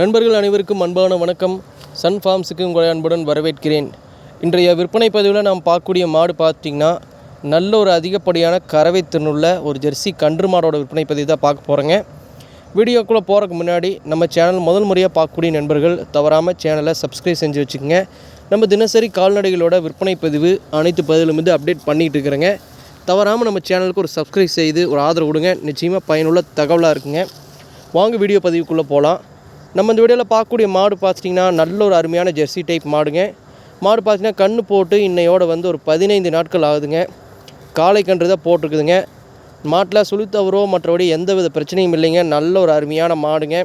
நண்பர்கள் அனைவருக்கும் அன்பான வணக்கம். சன் ஃபார்ம்ஸுக்கு உங்களை அன்புடன் வரவேற்கிறேன். இன்றைய விற்பனை பதிவில் நாம் பார்க்கக்கூடிய மாடு பார்த்திங்கன்னா நல்ல ஒரு அதிகப்படியான கறவை திறனுள்ள ஒரு ஜெர்சி கன்று மாடோட விற்பனை பதிவு தான் பார்க்க போகிறேங்க வீடியோக்குள்ளே போகிறதுக்கு முன்னாடி நம்ம சேனல் முதல் முறையாக பார்க்கக்கூடிய நண்பர்கள் தவறாமல் சேனலை சப்ஸ்கிரைப் செஞ்சு வச்சுக்கோங்க. நம்ம தினசரி கால்நடைகளோட விற்பனை பதிவு அனைத்து பதிலும் வந்து அப்டேட் பண்ணிகிட்டு இருக்கிறேங்க. தவறாமல் நம்ம சேனலுக்கு ஒரு சப்ஸ்கிரைப் செய்து ஒரு ஆதரவு கொடுங்க. நிச்சயமாக பயனுள்ள தகவலாக இருக்குங்க. வாங்க வீடியோ பதிவுக்குள்ளே போகலாம் நம்ம இந்த வீடியோவில் பார்க்கக்கூடிய மாடு பார்த்துட்டிங்கன்னா நல்ல ஒரு அருமையான ஜெர்சி டைப் மாடுங்க. மாடு பார்த்திங்கன்னா கன்று போட்டு இன்னையோட வந்து ஒரு பதினைந்து நாட்கள் ஆகுதுங்க. காளை கன்று தான் போட்டிருக்குதுங்க. மாட்டில் சுழித்தவரோ மற்றபடி எந்த வித பிரச்சனையும் இல்லைங்க. நல்ல ஒரு அருமையான மாடுங்க.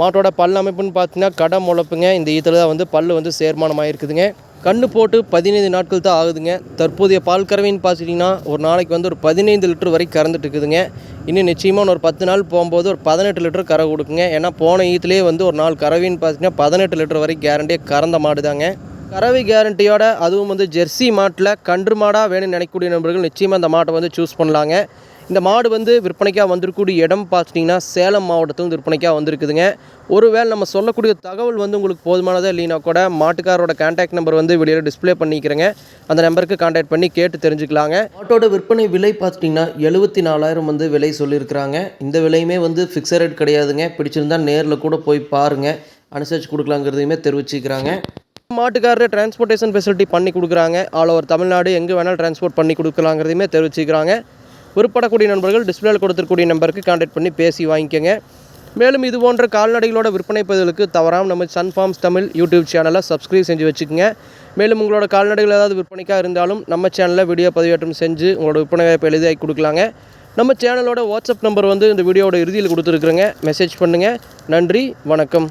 மாட்டோட பல் அமைப்புன்னு பார்த்தீங்கன்னா கடை முளப்புங்க. இந்த ஈத்தில் தான் வந்து பல் வந்து சேர்மானமாக இருக்குதுங்க கண்ணு போட்டு பதினைந்து நாட்கள் தான் ஆகுதுங்க. தற்போதைய பால் கறவைன்னு பார்த்துட்டிங்கன்னா ஒரு நாளைக்கு வந்து ஒரு பதினைந்து லிட்டர் வரைக்கும் கறந்துட்டு இருக்குதுங்க இன்னும் நிச்சயமாக ஒரு பத்து நாள் போகும்போது ஒரு பதினெட்டு லிட்டர் கறவை கொடுக்குங்க. ஏன்னா போன ஈத்துலேயே வந்து ஒரு நாள் கறவைன்னு பார்த்தீங்கன்னா பதினெட்டு லிட்டர் வரைக்கும் கேரண்டியாக கறந்த மாடு தாங்க. கறவை கேரண்டியோட அதுவும் வந்து ஜெர்சி மாட்டில் கன்று மாடாக வேணும்னு நினைக்கக்கூடிய நண்பர்கள் நிச்சயமாக அந்த மாட்டை வந்து சூஸ் பண்ணலாங்க. இந்த மாடு வந்து விற்பனைக்காக வந்திருக்கக்கூடிய இடம் பார்த்துட்டிங்கன்னா சேலம் மாவட்டத்தில் விற்பனைக்காக வந்திருக்குதுங்க. ஒருவேளை நம்ம சொல்லக்கூடிய தகவல் வந்து உங்களுக்கு போதுமானதாக இல்லைனா கூட மாட்டுக்காரோட கான்டாக்ட் நம்பர் வந்து வெளியில் டிஸ்ப்ளே பண்ணிக்கிறேங்க. அந்த நம்பருக்கு கான்டாக்ட் பண்ணி கேட்டு தெரிஞ்சுக்கலாங்க. மாட்டோட விற்பனை விலை பார்த்துட்டிங்கன்னா எழுபத்தி நாலாயிரம் வந்து விலை சொல்லியிருக்கிறாங்க. இந்த விலையுமே வந்து ஃபிக்ஸட் ரேட் கிடையாதுங்க. பிடிச்சிருந்தால் நேரில் கூட போய் பாருங்கள் அனுசரித்து கொடுக்கலாங்கிறதையுமே தெரிவிச்சுக்கிறாங்க. மாட்டுக்காரர் டிரான்ஸ்போர்ட்டேஷன் ஃபெசிலிட்டி பண்ணி கொடுக்குறாங்க. ஆல் ஓவர் தமிழ்நாடு எங்கே வேணாலும் டிரான்ஸ்போர்ட் பண்ணி கொடுக்கலாங்கிறதையுமே தெரிவிச்சுக்கிறாங்க. விற்படக்கூடிய நண்பர்கள் டிஸ்பிளேல கொடுத்துருக்கூடிய நம்பருக்கு கான்டாக்ட் பண்ணி பேசி வாங்கிக்கோங்க. மேலும் இது போன்ற கால்நடைகளோட விற்பனை பதிவுகளுக்கு தவறாமல் நம்ம சன் ஃபார்ம்ஸ் தமிழ் யூடியூப் சேனலை சப்ஸ்கிரைப் செஞ்சு வச்சுக்கோங்க. மேலும் உங்களோட கால்நடைகள் ஏதாவது விற்பனைக்காக இருந்தாலும் நம்ம சேனலில் வீடியோ பதிவேற்றம் செஞ்சு உங்களோட விற்பனை வாய்ப்பு எளிதாகி கொடுக்கலாங்க. நம்ம சேனலோட வாட்ஸ்அப் நம்பர் வந்து இந்த வீடியோவோட இறுதியில் கொடுத்துருக்குறேங்க. மெசேஜ் பண்ணுங்கள் நன்றி வணக்கம்.